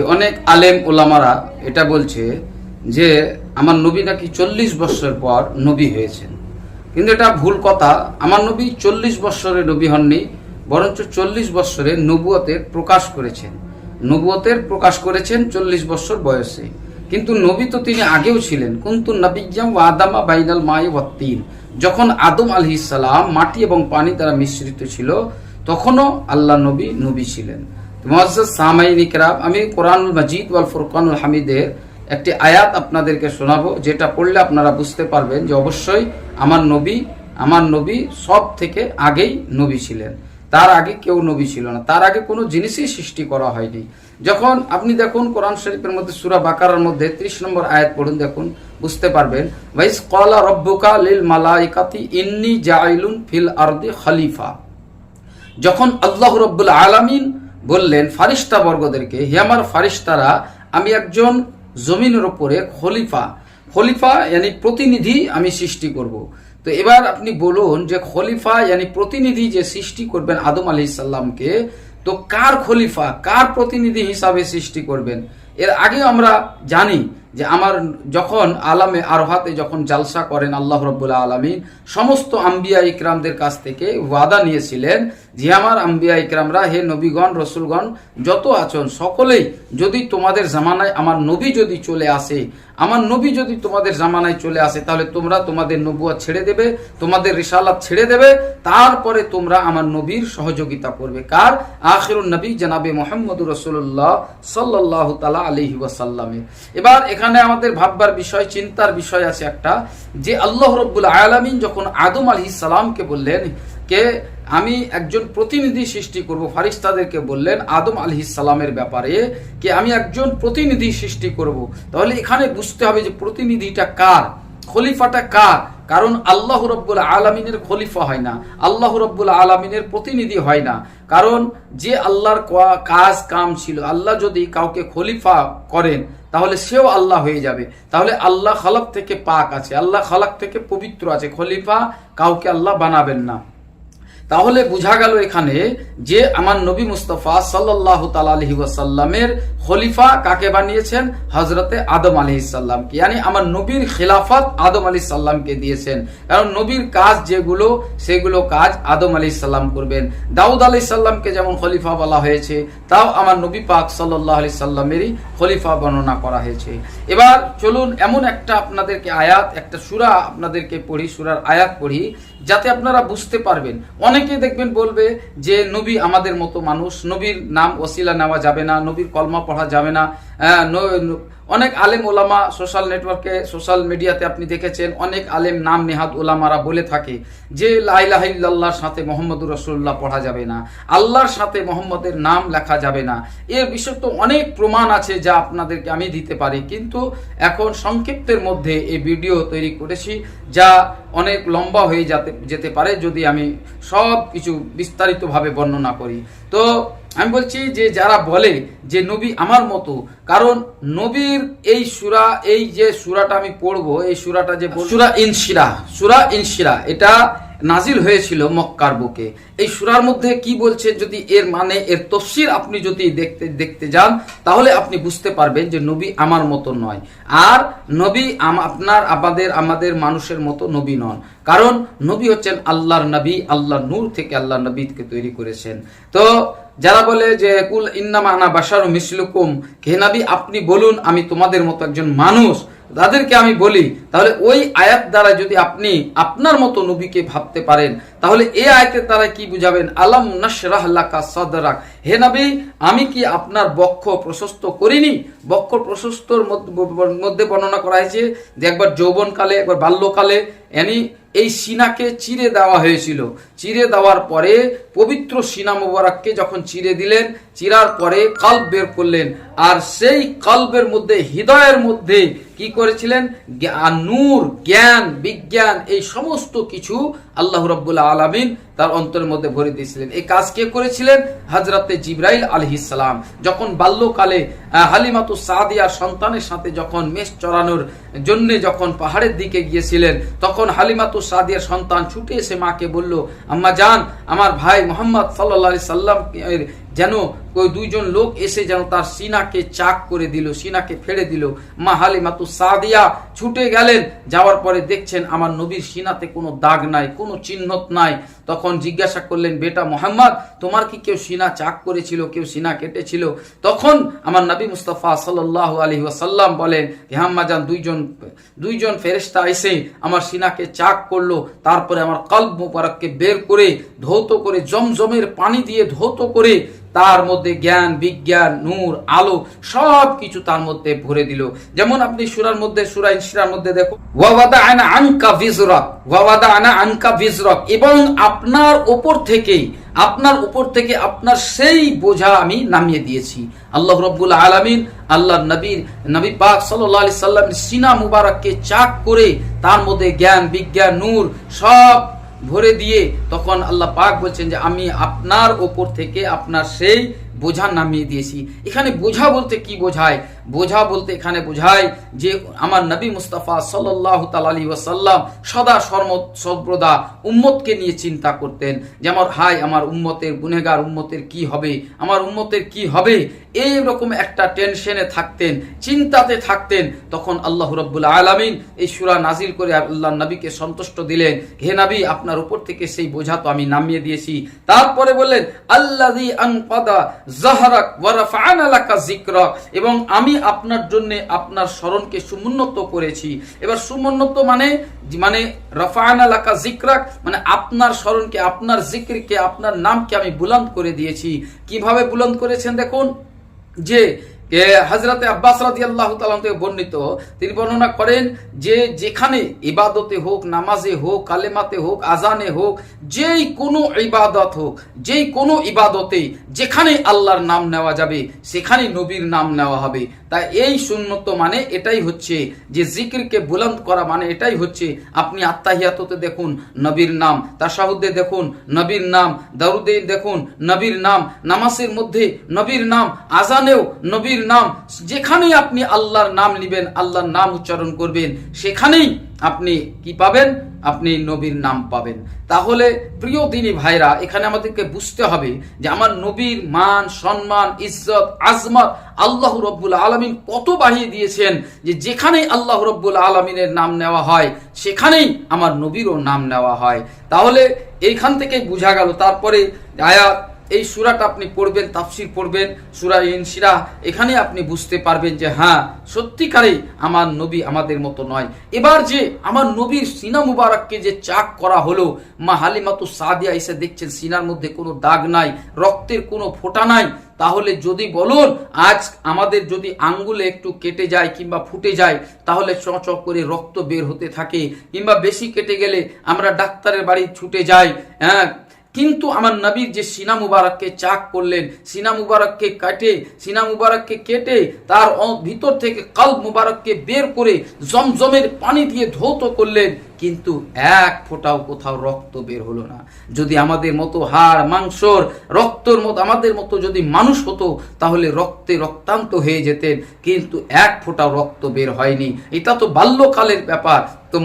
যে অনেক আলেম ওলামারা এটা বলছে যে আমার নবী নাকি চল্লিশ বৎসর পর নবী হয়েছেন। কিন্তু এটা ভুল কথা, আমার নবী চল্লিশ বৎসরে নবী হননি, বরঞ্চ চল্লিশ বৎসরে নবুয়তের প্রকাশ করেছেন। নবুয়তের প্রকাশ করেছেন চল্লিশ বৎসর বয়সে। কিন্তু নবী তো তিনি আগেও ছিলেন। কিন্তু নবিজ্জাম ওয়াদামা বাইনাল মাই ওয়াত্তিন যখন আদম আলহি সালাম মাটি এবং পানি দ্বারা মিশ্রিত ছিল, তখনও আল্লাহ নবী নবী ছিলেন। সামাইন ইকরাম, আমি কোরআনুল মাজিদ ওয়াল ফুরকানুল হামিদের একটি আয়াত আপনাদেরকে শোনাবো, যেটা পড়লে আপনারা বুঝতে পারবেন যে অবশ্যই আমার নবী আমার নবী সব থেকে আগেই নবী ছিলেন। তার আগে কেউ নবী ছিল না। তার আগে কোনো জিনিসই সৃষ্টি করা হয়নি। যখন আপনি দেখুন কোরআন শরীফের মধ্যে সুরা বাকারার মধ্যে ত্রিশ নম্বর আয়াত পড়ুন, দেখুন, বুঝতে পারবেন ভাইস কলা রব্বুকা লিল মালাইকাতি, ইন্নি জাইলুন ফিল আরদি খলিফা। যখন আল্লাহ রব্বুল আলামিন বললেন, ফারিস্তা বর্গদেরকে, হে আমার ফারিস্তারা, আমি একজন জমিনের ওপরে খলিফা। খলিফা ইয়ানি প্রতিনিধি আমি সৃষ্টি করব। তো এবার আপনি বলুন যে খলিফা ইয়ানি প্রতিনিধি যে সৃষ্টি করবেন আদম আলি সাল্লামকে তো কার খলিফা, কার প্রতিনিধি হিসাবে সৃষ্টি করবেন? এর আগেও আমরা জানি যে আমার যখন আলামে আরহাতে যখন জালসা করেন আল্লাহ রব্বুল্লা আলমিন, সমস্ত আম্বিয়া ইকরামদের কাছ থেকে ওয়াদা নিয়েছিলেন যে আমার আম্বিয়া ইকরামরা, হে নবীগণ, রসুলগণ, যত আছেন সকলেই যদি তোমাদের জামানায় আমার নবী যদি চলে আসে, আমার নবী যদি তোমাদের জামানায় চলে আসে, তাহলে তোমরা তোমাদের নবুয়া ছেড়ে দেবে, তোমাদের রিসালাত ছেড়ে দেবে, তারপরে তোমরা আমার নবীর সহযোগিতা করবে। কার? আখিরুন নবী জনাবে মোহাম্মদ রসুল্লাহ সাল্লাহ তালা আলহি ওয়াসাল্লামের এবার এখানে আমাদের ভাববার বিষয়, চিন্তার বিষয় আছে একটা, যে আল্লাহ রব্বুল আলামিন যখন আদম আলহি সালামকে বললেন কে আমি একজন প্রতিনিধি সৃষ্টি করব। ফারিস্তাদেরকে বললেন, আদম সালামের ব্যাপারে যে আমি একজন প্রতিনিধি সৃষ্টি করব? তাহলে এখানে বুঝতে হবে যে প্রতিনিধিটা কার, খলিফাটা কার? কারণ আল্লাহ রব্বুল আলমিনের খলিফা হয় না, আল্লাহ রব্বুল আলমিনের প্রতিনিধি হয় না। কারণ যে আল্লাহর কা- কাজ, কাম ছিল, আল্লাহ যদি কাউকে খলিফা করেন, তাহলে সেও আল্লাহ হয়ে যাবে। তাহলে আল্লাহ খালাক থেকে পাক আছে, আল্লাহ খালাক থেকে পবিত্র আছে, খলিফা কাউকে আল্লাহ বানাবেন না। তাহলে বোঝা গেল এখানে যে আমার নবী মুস্তফা সাল্লাহ তালাহি ওয়াসাল্লামের খলিফা কাকে বানিয়েছেন? হজরতে আদম আলি সাল্লামকে yani আমার নবীর খেলাফত আদম আলী সাল্লামকে দিয়েছেন। কারণ নবীর কাজ যেগুলো, সেগুলো কাজ আদম আলী সাল্লাম করবেন। দাউদ আলি সাল্লামকে যেমন খলিফা বলা হয়েছে, তাও আমার নবী পাক সাল্লাহ আলি সাল্লামেরই খলিফা বর্ণনা করা হয়েছে। এবার চলুন এমন একটা আপনাদেরকে আয়াত, একটা সুরা আপনাদেরকে পড়ি, সুরার আয়াত পড়ি, যাতে আপনারা বুঝতে পারবেন। অনেকে দেখবেন বলবে যে, নবী আমাদের মতো মানুষ, নবীর নাম ওসিলা নেওয়া যাবে না, নবীর কলমা পড়া যাবে না। ন- অনেক আলেম ওলামা সোশ্যাল নেটওয়ার্কে সোশ্যাল মিডিয়াতে আপনি দেখেছেন, অনেক আলেম নাম নেহাদ ওলামারা বলে থাকে যে লাইলাহিল্লাহর সাথে মোহাম্মদ রসুল্লাহ পড়া যাবে না। আল্লাহর সাথে মোহাম্মদের নাম লেখা যাবে না। এর বিষয় তো অনেক প্রমাণ আছে যা আপনাদেরকে আমি দিতে পারি। কিন্তু এখন সংক্ষিপ্তের মধ্যে এই ভিডিও তৈরি করেছি যা অনেক লম্বা হয়ে যেতে যেতে পারে যদি আমি সব কিছু বিস্তারিতভাবে বর্ণনা করি। তো আমি বলছি যে যারা বলে যে নবী আমার মতো কারণ নবীর এই সুরা এই যে সুরাটা আমি পড়ব এই সুরাটা যে সুরা ইনশিরা। সুরা ইনশিরা এটা নাজিল হয়েছিল মক্কার বুকে। এই সুরার মধ্যে কি বলছে যদি এর মানে এর তফসির আপনি যদি দেখতে দেখতে যান তাহলে আপনি বুঝতে পারবেন যে নবী আমার মতো নয়। আর নবী আপনার আমাদের আমাদের মানুষের মতো নবী নন। কারণ নবী হচ্ছেন আল্লাহর নবী আল্লাহ নূর থেকে আল্লাহ নবীকে তৈরি করেছেন। তো যারা বলে যে, কুল ইন্নামা আনা বাসার মিসলুকুম। হে নবী, আপনি বলুন, আমি তোমাদের মতো একজন মানুষ। তাদেরকে আমি বলি, তাহলে ওই আয়াত দ্বারা যদি আপনি আপনার মতো নবীকে ভাবতে পারেন, তাহলে এ আয়াতের দ্বারা কি বুঝাবেন? আলাম নাশরাহ লাকা হে নবী, আমি কি আপনার বক্ষ প্রশস্ত করিনি? বক্ষ প্রশস্তর মধ্যে বর্ণনা করা হয়েছে যে, একবার যৌবনকালে, একবার বাল্যকালে, এনি এই সিনাকে চিরে দেওয়া হয়েছিল। চিরে দেওয়ার পরে পবিত্র সিনা মুবারককে যখন চিরে দিলেন, চিরার পরে কাল্প বের করলেন। আর সেই কাল্বের মধ্যে, হৃদয়ের মধ্যে কি করেছিলেন? নূর, জ্ঞান, বিজ্ঞান, এই সমস্ত কিছু আল্লাহ রব্বুল্লাহ আলমিন তার অন্তরের মধ্যে ভরে দিয়েছিলেন। এই কাজ কে করেছিলেন? হজরতে জিব্রাইল আলহিসাম যখন বাল্যকালে হালিমাতু সাদিয়ার সন্তানের সাথে যখন মেষ চড়ানোর জন্য যখন পাহাড়ের দিকে গিয়েছিলেন, তখন হালিমাতু সাদিয়ার সন্তান ছুটে এসে মাকে বলল, আম্মা জান, আমার ভাই মোহাম্মদ সাল্লা সাল্লাম যেন ওই দুইজন লোক এসে যেন তার সিনাকে চাক করে দিল, সিনাকে ফেড়ে দিল। মা হালিমাতু সাদিয়া ছুটে গেলেন, যাওয়ার পরে দেখছেন আমার নবীর সিনাতে কোনো দাগ নাই, কোনো চিহ্নত নাই। তখন জিজ্ঞাসা করলেন, বেটা মোহাম্মদ, তোমার কি কেউ সিনা চাক করেছিল, কেউ সিনা কেটেছিল? তখন আমার নবী মুস্তফা সাল্লাহ আলী ওয়াসাল্লাম বলেন হেহাম্মাজান দুইজন দুইজন ফেরেস্তা এসে আমার সিনাকে চাক করল, তারপরে আমার কল্প মুবারককে বের করে ধৌত করে, জমজমের পানি দিয়ে ধৌত করে তার মধ্যে জ্ঞান, বিজ্ঞান, নূর, আলো সব কিছু তার মধ্যে ভরে দিল। যেমন আপনি সুরার মধ্যে, সুরা ইনশিরার মধ্যে দেখো ওয়াওয়াদা আনা আনকা ভিজরক ওয়াওয়াদা আনা আনকা ভিজরক এবং আপনার ওপর থেকেই, আপনার উপর থেকে আপনার সেই বোঝা আমি নামিয়ে দিয়েছি। আল্লাহ রব্বুল আলমিন আল্লাহ নবীর, নবী পাক সাল্লাহ আলি সাল্লাম সিনা মুবারককে চাক করে তার মধ্যে জ্ঞান, বিজ্ঞান, নূর সব ভরে দিয়ে তখন আল্লাহ পাক বলছেন যে আমি আপনার ওপর থেকে আপনার সেই বোঝা নামিয়ে দিয়েছি। এখানে বোঝা বলতে কি বোঝায়? বোঝা বলতে এখানে বোঝায় যে আমার নবী মুস্তাফা সাল্লাহ তালী ওয়াসাল্লাম সদা সর্ব সর্বদা উম্মতকে নিয়ে চিন্তা করতেন যে আমার হাই আমার উম্মতের গুনেগার উম্মতের কি হবে? আমার উম্মতের কি হবে? এই রকম একটা টেনশনে থাকতেন, চিন্তাতে থাকতেন। তখন আল্লাহ রব্বুল আলমিন এই সুরা নাজিল করে আল্লাহ নবীকে সন্তুষ্ট দিলেন। হে নবী, আপনার উপর থেকে সেই বোঝা তো আমি নামিয়ে দিয়েছি। তারপরে বললেন আল্লাহ জাহরাক ওয়ারাফান আলাকা যিকরাক এবং আমি আপনার জন্য আপনার স্মরণকে সুমুন্নত করেছি। এবার সুমুন্নত মানে মানে রফাআনা আলাকা জিক্রাক মানে আপনার স্মরণকে, আপনার জিক্রকে আপনার নামকে আমি বুলন্দ করে দিয়েছি। কীভাবে বুলন্দ করেছেন দেখুন? যে হজরতে আব্বাস রাজি আল্লাহ থেকে বর্ণিত, তিনি বর্ণনা করেন যে যেখানে ইবাদতে হোক, নামাজে হোক, কালেমাতে হোক আজানে হোক, যেই কোনো ইবাদত হোক, যেই কোনো ইবাদতে যেখানে আল্লাহর নাম নেওয়া যাবে, সেখানে নবীর নাম নেওয়া হবে। তাই এই সুন্নত মানে এটাই হচ্ছে যে জিকিরকে বুলন্দ করা মানে এটাই হচ্ছে আপনি আত্মাহিয়াততে দেখুন নবীর নাম তাসাহুদ্দে দেখুন নবীর নাম দারুদে দেখুন নবীর নাম, নামাজের মধ্যে নবীর নাম আজানেও নবীর নাম, যেখানেই আপনি আল্লাহর নাম নিবেন, আল্লাহর নাম উচ্চারণ করবেন, সেখানেই আপনি কি পাবেন? আপনি নবীর নাম পাবেন। তাহলে প্রিয় দিনী ভাইরা, এখানে আমাদেরকে বুঝতে হবে যে আমার নবীর মান, সম্মান, ইজ্জত, আজমত আল্লাহ রব্বুল আলমিন কত বাড়িয়ে দিয়েছেন যে যেখানেই আল্লাহ রব্বুল আলমিনের নাম নেওয়া হয়, সেখানেই আমার নবীরও নাম নেওয়া হয়। তাহলে এইখান থেকে বোঝা গেল, তারপরে আয়াত এই সুরাটা আপনি পড়বেন, তাফসির পড়বেন, সুরা ইনসিরা এখানে আপনি বুঝতে পারবেন যে হ্যাঁ সত্যিকারেই আমার নবী আমাদের মতো নয়। এবার যে আমার নবীর সিনা মুবারককে যে চাক করা হলো, মা হালিমাতু সাদিয়া এসে দেখছেন সিনার মধ্যে কোনো দাগ নাই, রক্তের কোনো ফোঁটা নাই, তাহলে যদি বলুন, আজ আমাদের যদি আঙ্গুলে একটু কেটে যায় কিংবা ফুটে যায়, তাহলে চ করে রক্ত বের হতে থাকে, কিংবা বেশি কেটে গেলে আমরা ডাক্তারের বাড়ি ছুটে যাই হ্যাঁ কিন্তু আমার নবীর যে সিনা মুবারককে চাক করলেন, সিনা মুবারককে কাটে, সিনা মুবারককে কেটে, তার ভিতর থেকে কাল মুবারককে বের করে জমজমের পানি দিয়ে ধৌত করলেন কিন্তু এক ফোঁটাও কোথাও রক্ত বের হলো না। যদি আমাদের মতো হাড়, মাংসর রক্তর মতো, আমাদের মতো যদি মানুষ হতো, তাহলে রক্তে রক্তান্ত হয়ে যেতেন, কিন্তু এক ফোঁটাও রক্ত বের হয়নি। এটা তো বাল্যকালের ব্যাপার। তো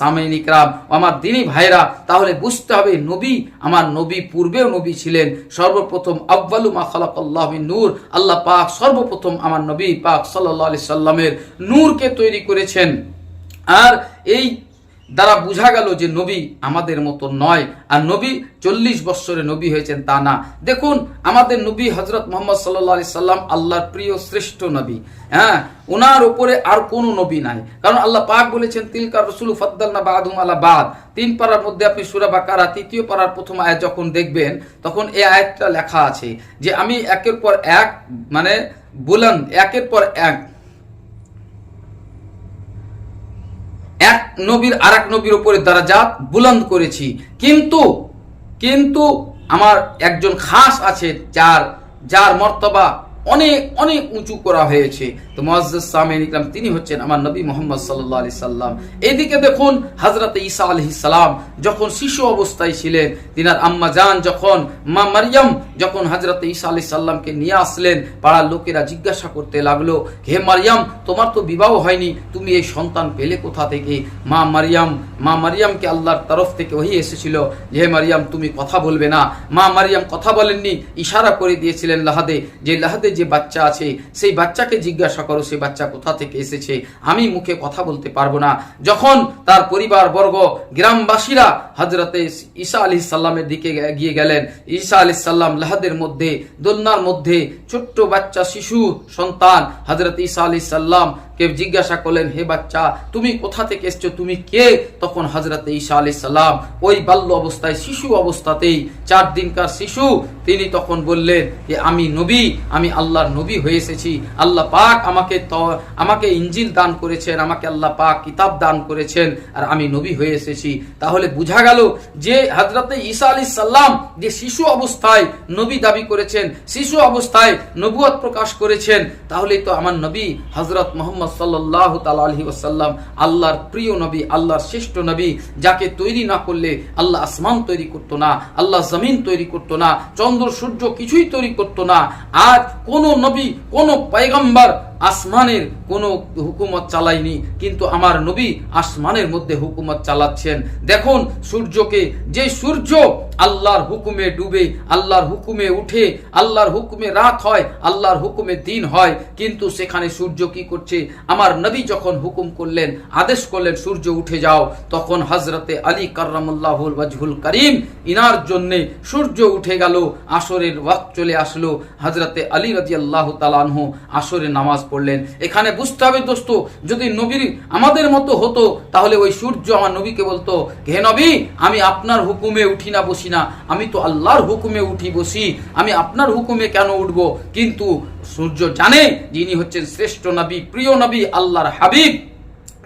সামেনিকরাম আমার দিনী ভাইরা, তাহলে বুঝতে হবে নবী, আমার নবী পূর্বেও নবী ছিলেন। সর্বপ্রথম আব্বালু মা খালাক আল্লাহ নূর। আল্লাহ পাক সর্বপ্রথম আমার নবী পাক সাল্লাহ আলি সাল্লামের নূরকে তৈরি করেছেন। আর এই দ্বারা বোঝা গেল যে নবী আমাদের মতো নয়। আর নবী চল্লিশ বৎসরে নবী হয়েছেন তা না। দেখুন, আমাদের নবী হজরত মোহাম্মদ সাল্লা সাল্লাম আল্লাহর প্রিয় শ্রেষ্ঠ নবী। হ্যাঁ ওনার উপরে আর কোনো নবী নাই। কারণ আল্লাহ পাক বলেছেন তিলকার রসুল ফদ্দাল বাদুম আল্লাহ বাদ। তিন পাড়ার মধ্যে আপনি সুরা বাকারা, তৃতীয় পাড়ার প্রথম আয়াত যখন দেখবেন, তখন এই আয়াতটা লেখা আছে যে, আমি একের পর এক মানে বুলন্দ, একের পর এক এক নবীর আর এক নবীর উপরে দ্বারা জাত বুলন্দ করেছি। কিন্তু কিন্তু আমার একজন খাস আছে যার যার মর্তবা অনেক অনেক উঁচু করা হয়েছে। তো মোয়াজ সামেন ইকরাম, তিনি হচ্ছেন আমার নবী মোহাম্মদ সাল্লাহ আলি সাল্লাম। এদিকে দেখুন হাজরত ঈসা আলহি সালাম, যখন শিশু অবস্থায় ছিলেন, তিনার আম্মা যান যখন, মা মারিয়াম যখন হাজরত ঈসা আলি সাল্লামকে নিয়ে আসলেন, পাড়ার লোকেরা জিজ্ঞাসা করতে লাগল, হে মারিয়াম, তোমার তো বিবাহ হয়নি, তুমি এই সন্তান পেলে কোথা থেকে? মা মারিয়াম, মা মারিয়ামকে আল্লাহর তরফ থেকে ওহি এসেছিল, হে মারিয়াম, তুমি কথা বলবে না। মা মারিয়াম কথা বলেননি, ইশারা করে দিয়েছিলেন লাহাদে, যে লাহাদে যে বাচ্চা আছে, সেই বাচ্চাকে জিজ্ঞাসা করো সেই বাচ্চা কোথা থেকে এসেছে? আমি মুখে কথা বলতে পারব না। যখন তার পরিবার বর্গ গ্রামবাসীরা হজরতে ঈসা আলি সাল্লামের দিকে গিয়ে গেলেন। ঈসা আলি সাল্লাম লাহাদের মধ্যে, দোলনার মধ্যে ছোট্ট বাচ্চা শিশু সন্তান হজরত ঈসা আলি সাল্লাম কে জিজ্ঞাসা করলেন, হে বাচ্চা, তুমি কোথা থেকে এসছো? তুমি কে? তখন হজরত ঈসা আলি সাল্লাম ওই বাল্য অবস্থায়, শিশু অবস্থাতেই, চার দিনকার শিশু, তিনি তখন বললেন যে আমি নবী, আমি আল্লাহর নবী হয়ে এসেছি। আল্লাহ পাক আমাকে আমাকে ইঞ্জিল দান করেছেন, আমাকে আল্লাহ পাক কিতাব দান করেছেন, আর আমি নবী হয়ে এসেছি। তাহলে বোঝা গেল যে হজরতে ঈসা আলী সাল্লাম যে শিশু অবস্থায় নবী দাবি করেছেন, শিশু অবস্থায় নবুয়ত প্রকাশ করেছেন, তাহলেই তো আমার নবী হজরত মোহাম্মদ সাল্লাহ তালি ওসাল্লাম আল্লাহর প্রিয় নবী, আল্লাহর শ্রেষ্ঠ নবী, যাকে তৈরি না করলে আল্লাহ আসমান তৈরি করতো না, আল্লাহ জমিন তৈরি করতো না, চন্দ্র সূর্য কিছুই তৈরি করতো না। আর কোনো নবী, কোন পয়গম্বর আসমানের কোনো হুকুমত চালাইনি, কিন্তু আমার নবী আসমানের মধ্যে হুকুমত চালাচ্ছেন। দেখুন, সূর্যকে, যে সূর্য আল্লাহর হুকুমে ডুবে, আল্লাহর হুকুমে উঠে, আল্লাহর হুকুমে রাত হয়, আল্লাহর হুকুমে দিন হয়, কিন্তু সেখানে সূর্য কি করছে? আমার নবী যখন হুকুম করলেন, আদেশ করলেন, সূর্য উঠে যাও, তখন হজরতে আলী কার্রামুল্লাহুল ওয়াজহুল করিম ইনার জন্যে সূর্য উঠে গেল, আসরের ওয়াক্ত চলে আসলো। হজরতে আলী রাজি আল্লাহ তালানহু আসরে নামাজ পড়লেন এখানে বুঝতে হবে দোস্ত, যদি নবীর আমাদের মতো হতো, তাহলে ওই সূর্য আমার নবীকে বলতো, হে নবী, আমি আপনার হুকুমে উঠি না, বসি না। আমি তো আল্লাহর হুকুমে উঠি, বসি। আমি আপনার হুকুমে কেন উঠব? কিন্তু সূর্য জানে, যিনি হচ্ছেন শ্রেষ্ঠ নবী, প্রিয় নবী, আল্লাহর হাবিব।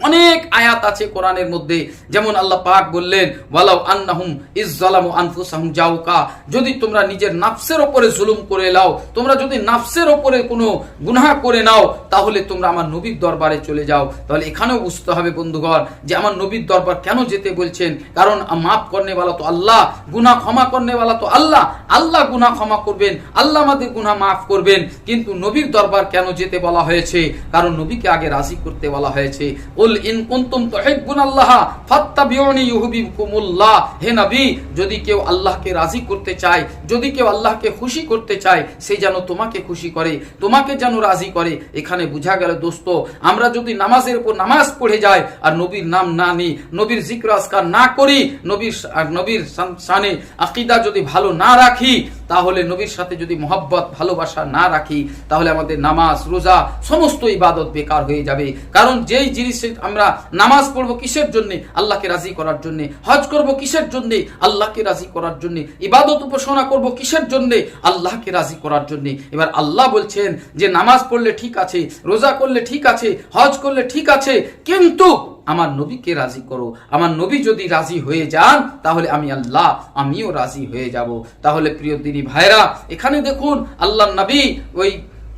অনেক আয়াত আছে কোরআনের মধ্যে। যেমন আল্লাহ পাক বললেন, ওয়ালাউ আন্নাহুম ইজ্জালামু আনফুসাহুম জাউকা। যদি তোমরা নিজের নাফসের ওপরে জুলুম করে নাও তোমরা যদি নাফসের ওপরে কোনো গুনাহ করে নাও, তাহলে তোমরা আমার নবীর দরবারে চলে যাও। তাহলে এখানেও বুঝতে হবে, বন্ধুগণ, যে আমার নবীর দরবার কেন যেতে বলছেন? কারণ মাফ করনেওয়ালা তো আল্লাহ, গুনাহ ক্ষমা করনেওয়ালা তো আল্লাহ। আল্লাহ গুনাহ ক্ষমা করবেন, আল্লাহ আমাদের গুনাহ মাফ করবেন। কিন্তু নবীর দরবার কেন যেতে বলা হয়েছে? কারণ নবীকে আগে রাজি করতে বলা হয়েছে। ও উল ইন কুনতুম তুহিব্বুনাল্লাহ ফাত্তাবিউনি ইউহিব্বুকুমুল্লাহ। হে নবী, যদি কেউ আল্লাহকে রাজি করতে চায়, যদি কেউ আল্লাহকে খুশি করতে চায়, সে যেন তোমাকে খুশি করে, তোমাকে যেন রাজি করে। এখানে বোঝা গেল দোস্ত, আমরা যদি নামাজের উপর নামাজ পড়ে যাই আর নবীর নাম না নিই, নবীর জিক্র না করি, নবীর নবীর শানে আকিদা যদি ভালো না রাখি, তাহলে নবীর সাথে যদি মোহাব্বত, ভালোবাসা না রাখি, তাহলে আমাদের নামাজ, রোজা, সমস্ত ইবাদত বেকার হয়ে যাবে। কারণ যেই জিনিসে আমরা নামাজ পড়ব কিসের জন্য? আল্লাহকে রাজি করার জন্য। হজ করব কিসের জন্য? আল্লাহকে রাজি করার জন্য। ইবাদত উপাসনা করব কিসের জন্য? আল্লাহকে রাজি করার জন্য। এবার আল্লাহ বলছেন যে, নামাজ পড়লে ঠিক আছে, রোজা করলে ঠিক আছে, হজ করলে ঠিক আছে, কিন্তু আমার নবীকে রাজি করো। আমার নবী যদি রাজি হয়ে যান, তাহলে আমি আল্লাহ, আমিও রাজি হয়ে যাব। তাহলে প্রিয় দিনী ভাইরা এখানে দেখুন আল্লাহ নবী ওই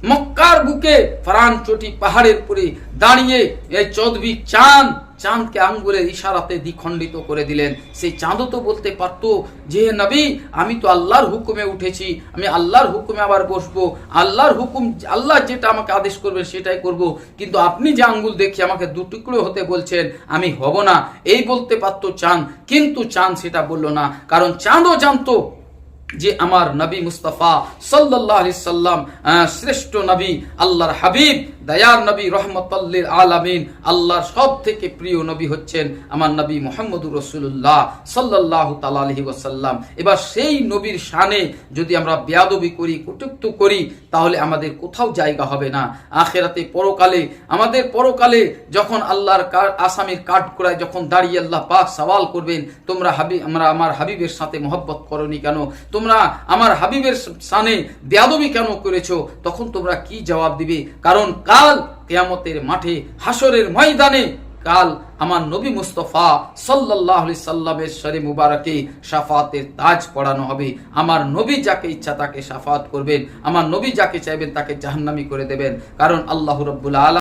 মক্কার বুকে ফরান চটি পাহাড়ের উপরে দাঁড়িয়ে এই চৌধবি চাঁদ, চাঁদকে আঙ্গুলের ইশারাতে দ্বিখণ্ডিত করে দিলেন। সেই চাঁদও তো বলতে পারতো যে, নবী, আমি তো আল্লাহর হুকুমে উঠেছি। আমি আল্লাহর হুকুমে আবার বসবো। আল্লাহর হুকুম, আল্লাহ যেটা আমাকে আদেশ করবে সেটাই করব। কিন্তু আপনি যে আঙ্গুল দেখে আমাকে দু টুকরো হতে বলছেন, আমি হব না। এই বলতে পারতো চাঁদ, কিন্তু চাঁদ সেটা বলল না। কারণ চাঁদও জানতো যে আমার নবী মুস্তাফা সাল্লাহ সাল্লাম শ্রেষ্ঠ নবী, আল্লাহর হাবিব, দয়ার নবী, রহমতাল্লিল আলামিন, আল্লাহর সব থেকে প্রিয় নবী হচ্ছেন আমার নবী মোহাম্মদুর রসুল্লাহ সাল্লাহ তালাহি ওসাল্লাম এবার সেই নবীর শানে যদি আমরা বেয়াদবি করি, কটুক্ত করি, তাহলে আমাদের কোথাও জায়গা হবে না। আখেরাতে পরকালে, আমাদের পরকালে যখন আল্লাহর আসামির কাঠ করায় যখন দাঁড়িয়ে আল্লাহ পাক সওয়াল করবেন, তোমরা হাবি, আমরা আমার হাবিবের সাথে মহব্বত করনি কেন? তোমরা আমার হাবিবের সানে বেয়াদবি কেন করেছ? তখন তোমরা কি জবাব দিবে? কারণ কাল কেয়ামতের মাঠে হাসরের ময়দানে, কাল আমার নবী মুস্তফা সাল্লাহ সাল্লামের শরী মুবারকে সাফাতের তাজ পড়ানো হবে। আমার নবী যাকে ইচ্ছা তাকে সাফাত করবেন। আমার নবী যাকে চাইবেন তাকে জাহান্নামি করে দেবেন। কারণ আল্লাহ রব্বুল আলম